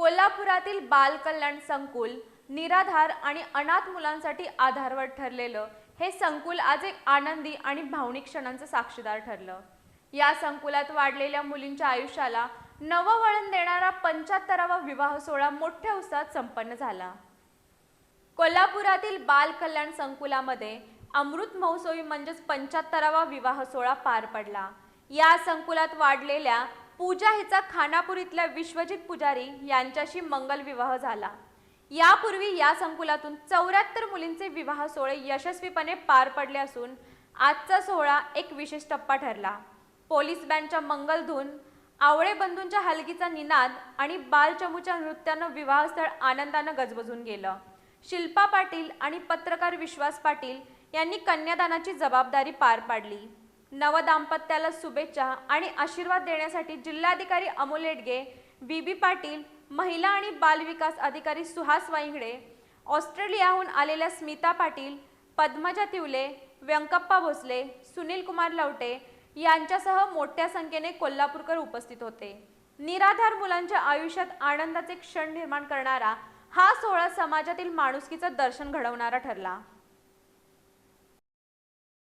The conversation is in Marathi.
कोल्हापुरातील बाल कल्याण संकुल निराधार आणि अनाथ मुलांसाठी आधारवर ठरलेलं हे संकुल आज एक आनंदी आणि भावनिक क्षणांचं साक्षीदार ठरलं. या संकुलात वाढलेल्या मुलींच्या आयुष्याला नवं वळण देणारा पंच्याहत्तरावा विवाह सोहळा मोठ्या उत्साहात संपन्न झाला. कोल्हापुरातील बाल कल्याण संकुलामध्ये अमृत महोत्सवी म्हणजेच पंच्याहत्तरावा विवाह सोहळा पार पडला. या संकुलात वाढलेल्या पूजा हिचा खानापूर इथल्या विश्वजित पुजारी यांच्याशी मंगल विवाह झाला. यापूर्वी या संकुलातून चौऱ्याहत्तर मुलींचे विवाह सोहळे यशस्वीपणे पार पडले असून आजचा सोहळा एक विशेष टप्पा ठरला. पोलीस बँडच्या मंगलधून आवळे बंधूंच्या हलगीचा निनाद आणि बालचमूच्या नृत्यानं विवाहस्थळ आनंदानं गजबजून गेलं. शिल्पा पाटील आणि पत्रकार विश्वास पाटील यांनी कन्यादानाची जबाबदारी पार पाडली. नवदाम्पत्याला शुभेच्छा आणि आशीर्वाद देण्यासाठी जिल्हाधिकारी अमोल येडगे बी पाटील महिला आणि बालविकास अधिकारी सुहास वाईंगडे ऑस्ट्रेलियाहून आलेल्या स्मिता पाटील पद्मजा तिवले व्यंकप्पा भोसले सुनील कुमार लवटे यांच्यासह मोठ्या संख्येने कोल्हापूरकर उपस्थित होते. निराधार मुलांच्या आयुष्यात आनंदाचे क्षण निर्माण करणारा हा सोहळा समाजातील माणुसकीचं दर्शन घडवणारा ठरला.